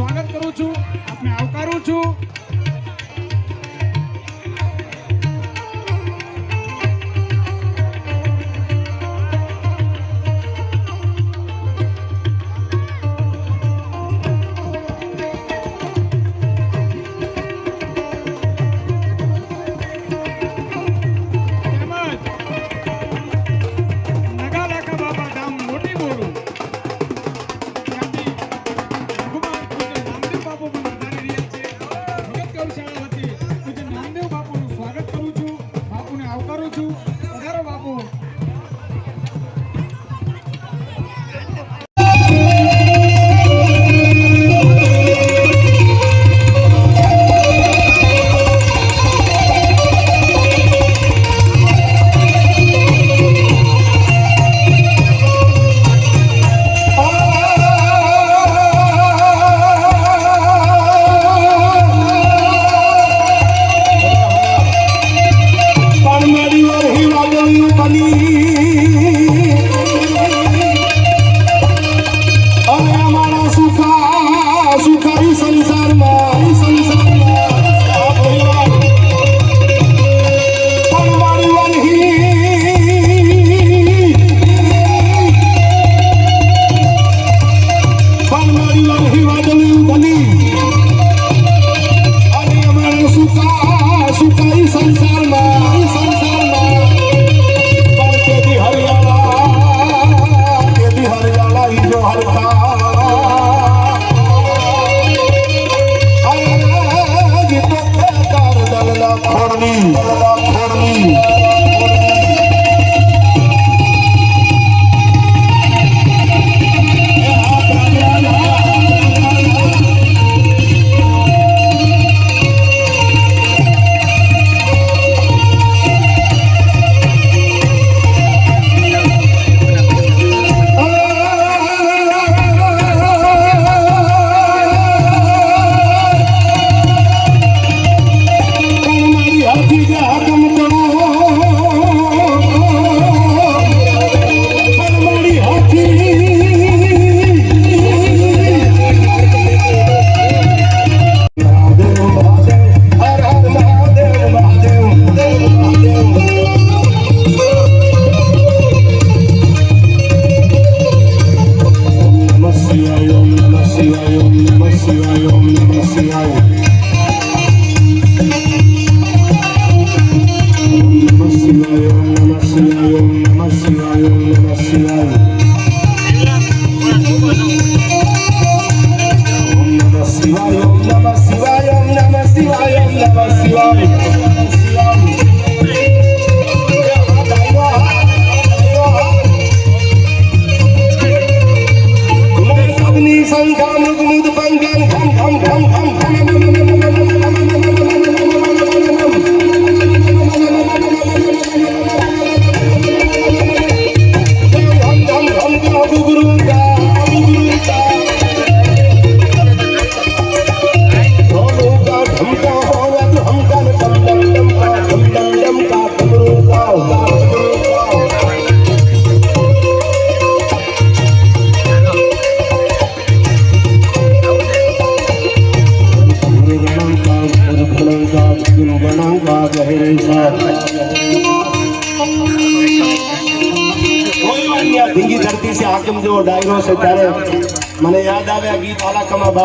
સ્વાગત કરું છું આપને આવકારું છું. i'm Mario,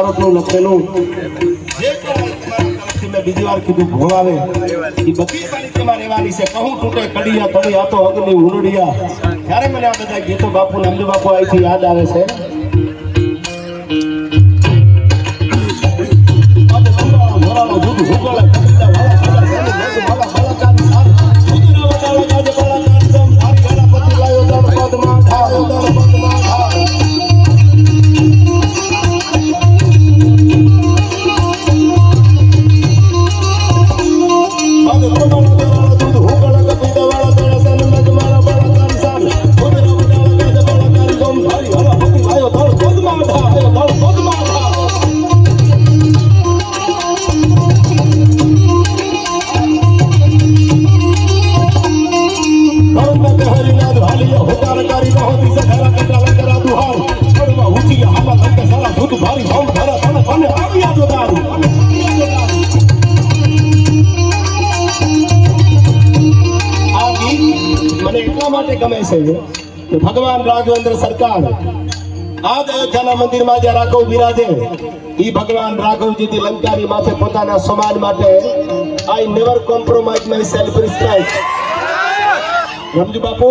મહાભારતનું લખેલું બીજી વાર કીધું ભોળાવે એ બધી સાહિત્યમાં રહેવાની છે કહું તૂટે અગ્નિ ઉરડિયા ત્યારે મને આ બધા ગીતો બાપુ નંદ બાપુ અહીંથી યાદ આવે છે ભોળાનો ભગવાન રાઘવેન્દ્ર સરકાર. આજ અયોધ્યાના મંદિરમાં જે રાઘવ બિરાજે એ ભગવાન રાઘવજીથી લંકાની માથે પોતાના સમાજ માટે I never compromise my self respect Ramju Bapu,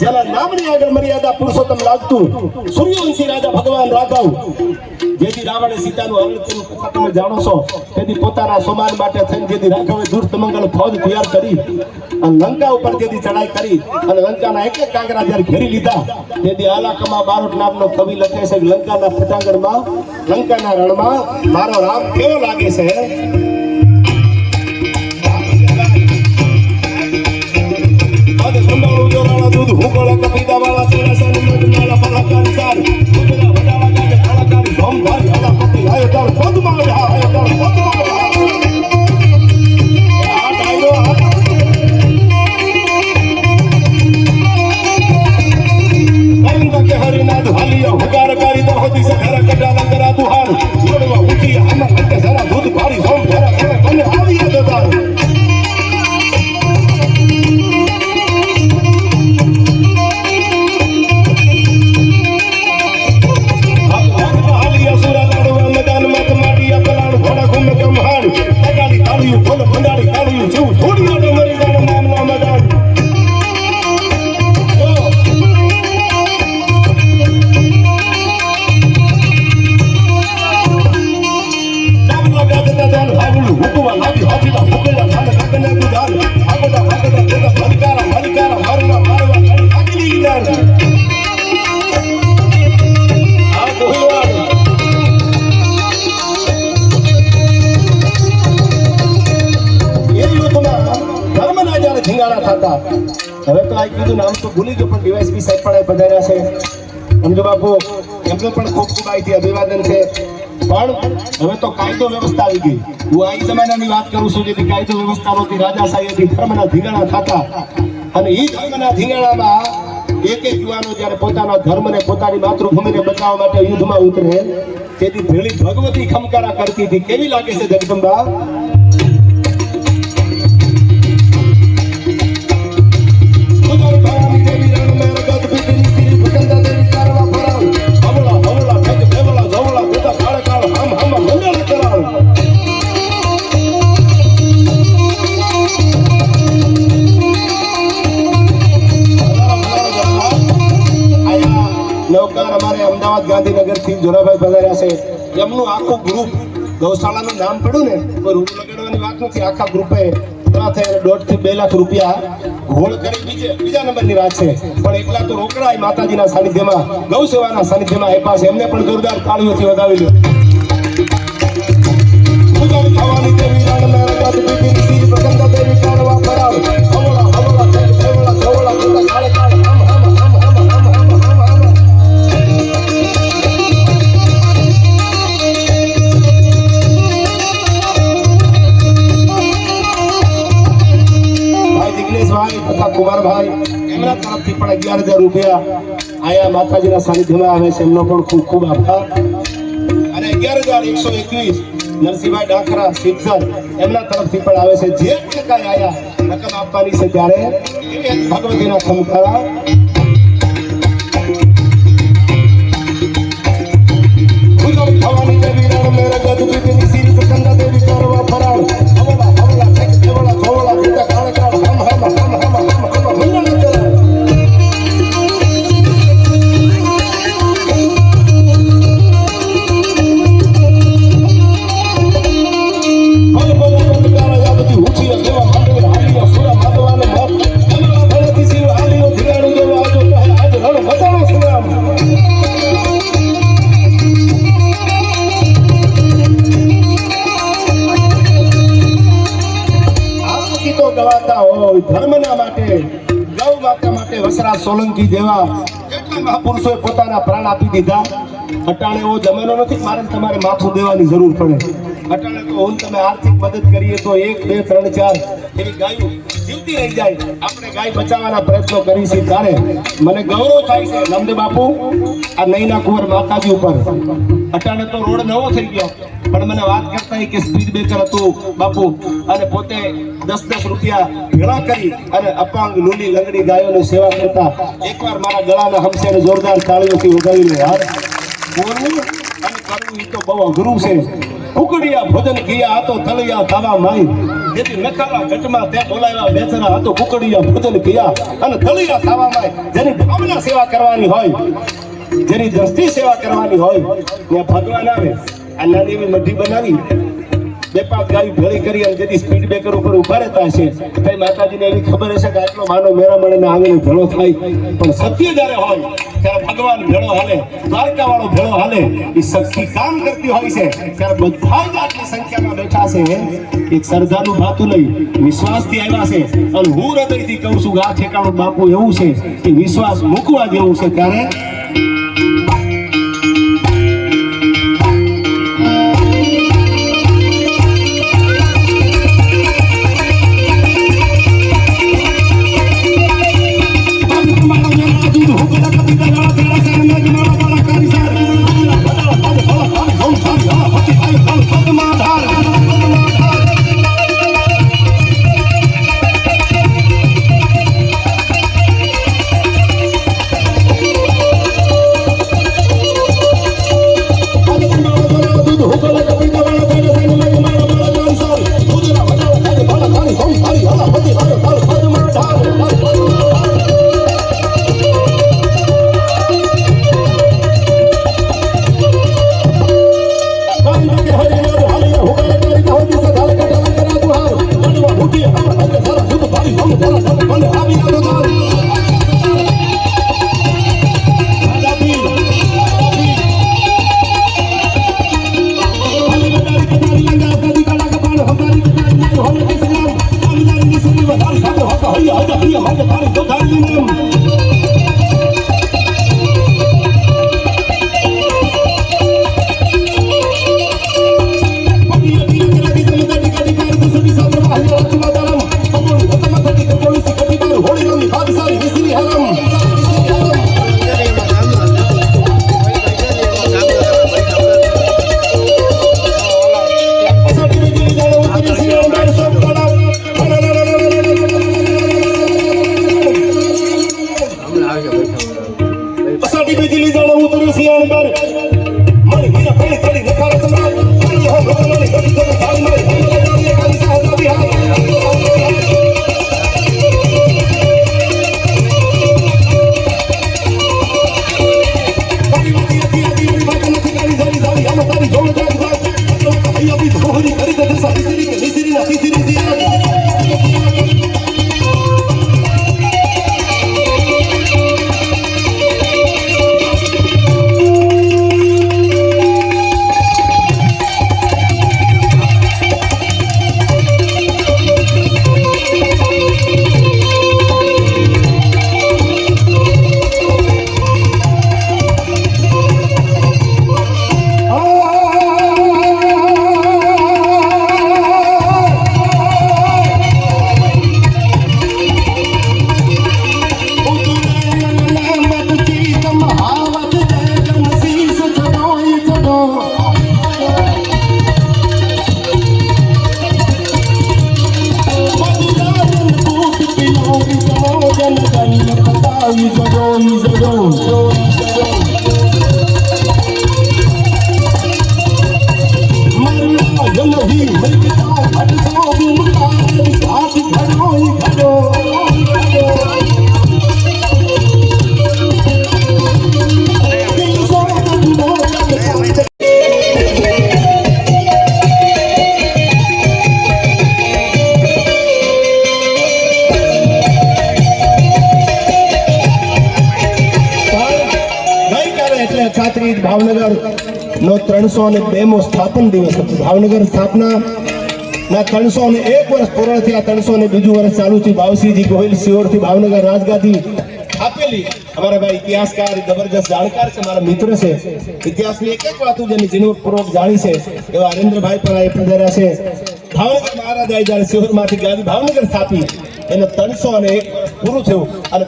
જેના નામની આગળ મર્યાદા પુરુષોત્તમ લાગતું, સૂર્યવંશી રાજા ભગવાન રાઘવ. જેથી રાવણે સીતાનું કથા તમે જાણો છો. તેથી પોતાના સમાન માટે થઈને જેથી રાઘવે દુષ્ટ મંગળ ફોજ તૈયાર કરી અને લંકા ઉપર જેથી ચડાઈ કરી અને લંકાના એક એક કાંકરા જ્યારે ઘેરી લીધા, તેથી આલાકમા બારોટ નામનો કવિ લખે છે લંકાના પટાંગણમાં લંકાના રણમાં મારો રામ કેવો લાગે છે? દૂધ કપીદા વાળા ચેલા સાની મત નાળા પલાકારી સાર કુતરા વડાવા ગાજે કાળાકારી સોમ என்றால் போதுமானதாக என்றால் போதுமான સમજો બાપુ એમને પણ ખૂબ ખૂબ અહીંથી અભિવાદન છે. પણ હવે તો કાયદો વ્યવસ્થા આવી ગઈ. હું આ જમાનાની વાત કરું છું જેથી કાયદો વ્યવસ્થા નહોતી રાજાશાહીથી ધર્મના ધીંગાણા થતા. અને એ ધર્મના ધીંગાણામાં એક એક યુવાનો જ્યારે પોતાના ધર્મને, પોતાની માતૃભૂમિને બચાવવા માટે યુદ્ધમાં ઉતરે, તેથી ભેળી ભગવતી ખમકારા કરતી હતી. કેવી લાગે છે જગદંબા? નૌકાર અમારે અમદાવાદ ગાંધીનગરથી જોરાભાઈ પધાર્યા છે. એમનું આખું ગ્રુપ ગૌશાળાનું નામ પડ્યું ને, કોઈ રૂપ લગાડવાની વાત નથી, આખા ગ્રુપે પૂરા થઈને દોઢથી બે લાખ રૂપિયા ઘોળ કરી બીજે નંબરની વાત છે. પણ એકલા તો રોકડા માતાજીના સાનિધ્યમાં ગૌ સેવાના સાનિધ્યમાં આપ્યા છે. એમને પણ જોરદાર તાળીઓથી વધાવી લો કુમારભાઈ એમના તરફથી પણ અગિયાર હજાર રૂપિયા આયા માતાજીના સાનિધ્યમાં આવે છે. એમનો પણ ખૂબ ખૂબ આભાર. અને અગિયાર હજાર એકસો એકવીસ નરસિંહભાઈ ડાખરા, સિદ્ધર, એમના તરફથી પણ આવે છે. જે પણ કાંઈ આયા, રકમ આપવાની છે ત્યારે ભગવતીના ખમખારા ભવાની દેવી રણ મેરા ગદ બીજની સિરી પ્રકંદા દેવી કરવા ફરાળ માટે સોલંકી જેવા મહાપુરુષોએ પોતાના પ્રાણ આપી દીધા? અટાણે એવો જમાનો નથી મારે તમારે માથું દેવાની જરૂર પડે. અટાણે તો હું તમે આર્થિક મદદ કરીએ તો એક, બે, ત્રણ, ચાર એવી ગાયો જીવતી રહી જાય. આપણે ગાય બચાવવાના પ્રયત્નો કરી છે ત્યારે. મને ગૌરવ થાય છે નંદ બાપુ આ નૈના કુંવર માતાજી ઉપર. અટાણે તો રોડ નવો થઈ ગયો. પણ મને વાત કરતા કે સ્પીડ બ્રેકર હતું, બાપુ. અને પોતે દસ દસ રૂપિયા ભેળા કરી અને અપાંગ, લૂલી, લંગડી ગાયોની સેવા કરતા એકવાર મારા ગળાના હમસેને જોરદાર તાળીઓથી ઉગાવી લે. યાર બોલવું અને કરવું એ તો બહુ અઘરું છે. કુકડિયા ભોજન કિયા હતો તળિયા તાવા માઈ. જેથી નખાલા ઘટમાં તે બોલાવ્યા બેચરા હતો કુકડિયા ભોજન કિયા અને તળિયા તાવા માઈ. જેની ભાવના સેવા કરવાની હોય, જેની દ્રષ્ટિ સેવા કરવાની હોય, ત્યાં ભગવાન આવે. આ નાની એવી મઢી બનાવી બે પાંચ ગાડી ભેળી કરી અને જેથી સ્પીડ બ્રેકર ઉપર ઊભા રહેતા હશે. કઈ માતાજીને એવી ખબર હશે કે આટલો માનો મેરા મળે આવીને ભેળો થાય. પણ સત્ય જ્યારે હોય, ત્યારે ભગવાન ભેળો હાલે દ્વારકા વાળો ભેળો હાલે, એ શક્તિ કામ કરતી હોય છે, ત્યારે બધા જ આટલી સંખ્યામાં બેઠા છે. એક સરદારનું ભાતું લઈ વિશ્વાસથી આવ્યા છે. અને હું હૃદયથી કહું છું કે આ ઠેકાણું બાપુ એવું છે કે વિશ્વાસ મૂકવા જેવું છે. ત્યારે હરિયા હરિયા હરિયા તારી તો ધારી અસાડી બીજલી જાણે ઉતરી સિયાણ પર. મળી હીરા પાણી પડી નખાર સમ્રાટ પાણી હો ભગવાનની ગડી ગડી ત્રણસો ને બેમો સ્થાપન દિવસ હતો. ભાવનગર સ્થાપના ના ત્રણસો ને એક વર્ષ પૂર્ણ થયા. ત્રણસો અને બીજું વર્ષ ચાલુ છે બાવસીજી ગોહિલ સિયોરથી ભાવનગર રાજગાદી આપેલી. અમારા ભાઈ ઇતિહાસકાર, જબરજસ્ત જાણકાર છે, મારા મિત્ર છે. ઇતિહાસની એક એક વાતો જેની ઝીણવટપૂર્વક જાણી છે, એવા હરેન્દ્રભાઈ પણ એ પધાર્યા છે. ભાવનગર મહારાજાએ જ્યારે સિહોરમાંથી ગાદી ભાવનગર સ્થાપી. એને ત્રણસો અને એક પૂરું થયું. અને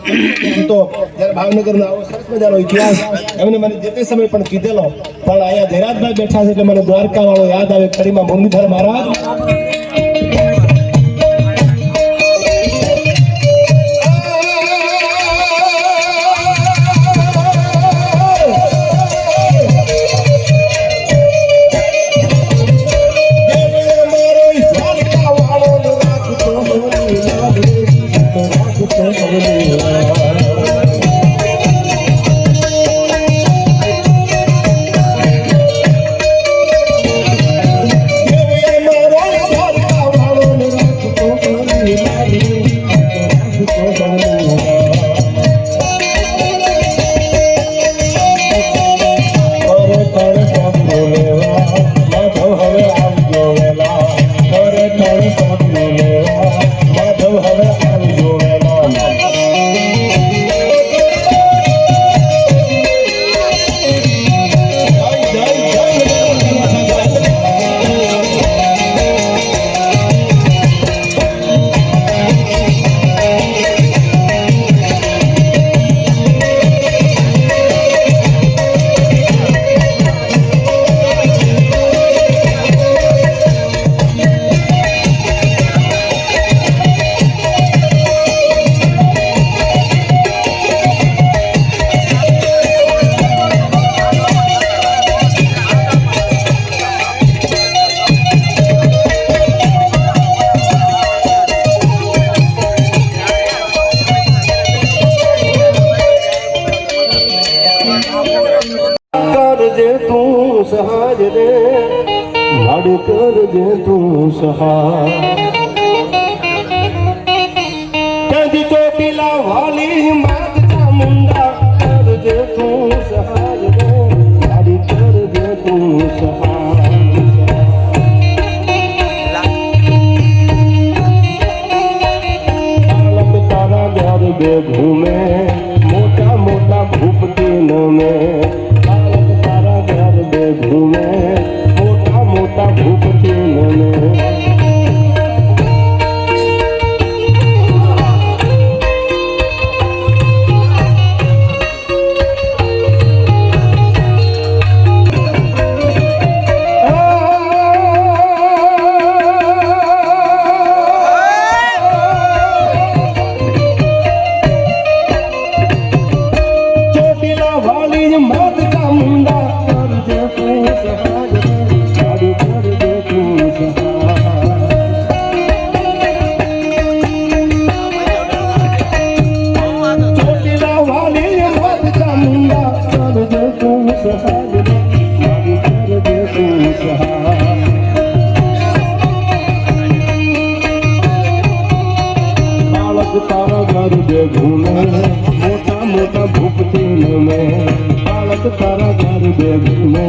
તો જ્યારે ભાવનગરનો આવો સરસ મજાનો ઇતિહાસ, એમને મને જે તે સમય પણ કીધેલો, પણ અહીંયા જયરાજભાઈ બેઠા છે એટલે મને દ્વારકા વાળો યાદ આવે કરીમાં મુરલીધર મહારાજ. તું સહાય કંદી ચોટીલા વાલી માત ચામુંડા કરજે તું સહાય રે લાડ કરજે તું સહાય બે ઘૂમે મોટા મોટા ભૂપતી નમે તારા ઘર બે ઘૂમે મોટા મોટા ભૂપતી નમે મોટા મોટા ભૂપતી મેં બાળક તારા ઘર બે ઘૂમે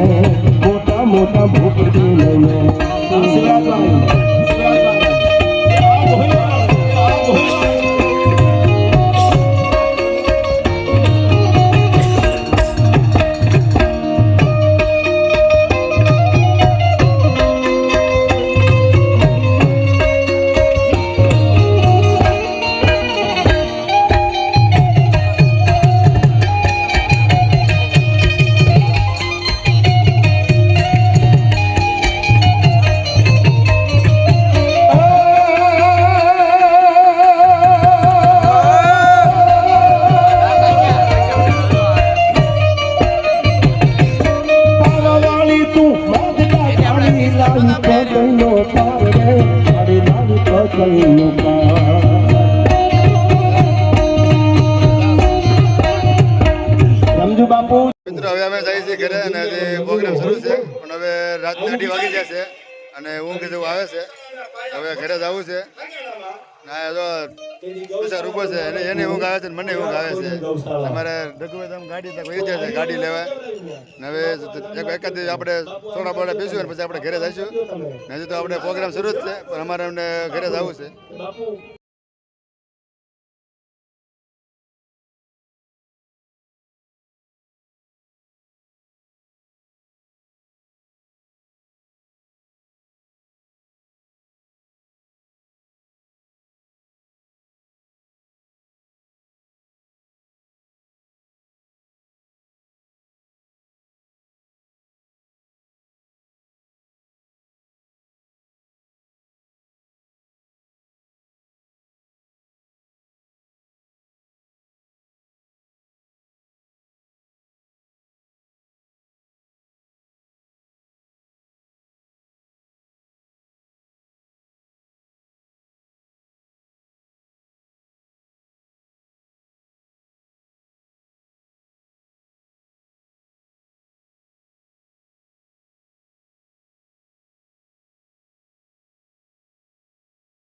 હવે વાગી વાગી જશે અને ઊંઘ જેવું આવે છે. હવે ઘરે જવું છે. ના તો પૈસા રૂપો છે એને એને ઊંઘ આવે છે મને ઊંઘ આવે છે. તમારે ડગુભાઈ ગાડી તક છે ગાડી લેવા. હવે એક એકાદ આપણે થોડા બોડા અને પછી આપણે ઘરે જઈશું. હજી તો આપણે પ્રોગ્રામ શરૂ જ છે પણ અમારે અમને ઘરે જવું છે.